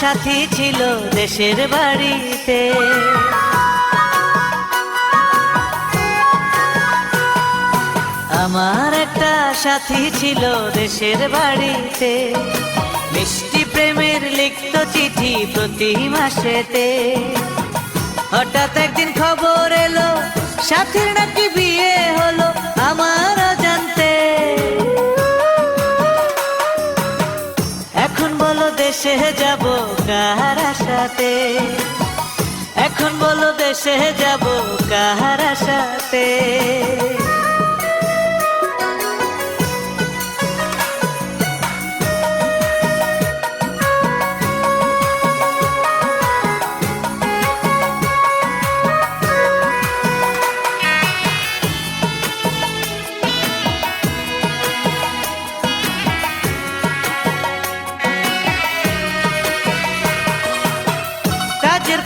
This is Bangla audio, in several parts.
সাথী ছিল দেশের বাড়িতে। আমার একটা সাথী ছিল দেশের বাড়িতে। মিষ্টি প্রেমের লিখত চিঠি প্রতি মাসেতে। হঠাৎ একদিন খবর এলো, সাথীর নাকি দেশে যাব কাহার সাথে? এখন বলো দেশে যাব কাহার সাথে?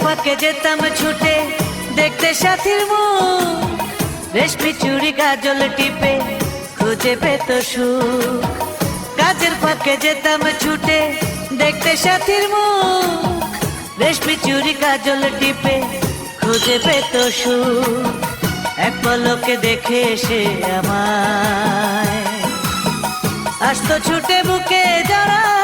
ফাঁকে যেতাম ছুটে, দেখতে সাথীর মুখ। রেশমি চুড়ি গাজল টিপে, খুঁজে পেত সুখ। কাজের ফাঁকে যেতাম ছুটে, দেখতে সাথীর মুখ। রেশমি চুড়ি কাজল টিপে, খুঁজে পেত সুখ। এক পলকে দেখে এসে আমায়। আসতো ছুটে বুকে জড়াতে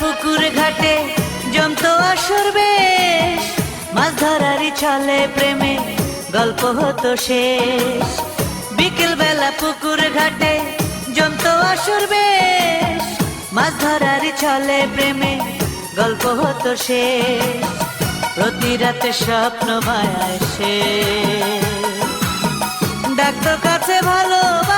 পুকুর ঘাটে জমতো আসর বেশ। মাছ ধরারই ছলে প্রেমে গল্প হতো শেষ। বিকেল বেলা পুকুর ঘাটে জমতো আসর বেশ। মাছ ধরারই ছলে প্রেমে গল্প হতো শেষ। প্রতি রাতে স্বপ্ন মায়ায় সে ডাক্তার কাছে ভালোবাসাতে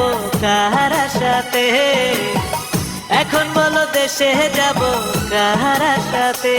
কাহার সাথে এখন বলো দেশে যাব কাহার সাথে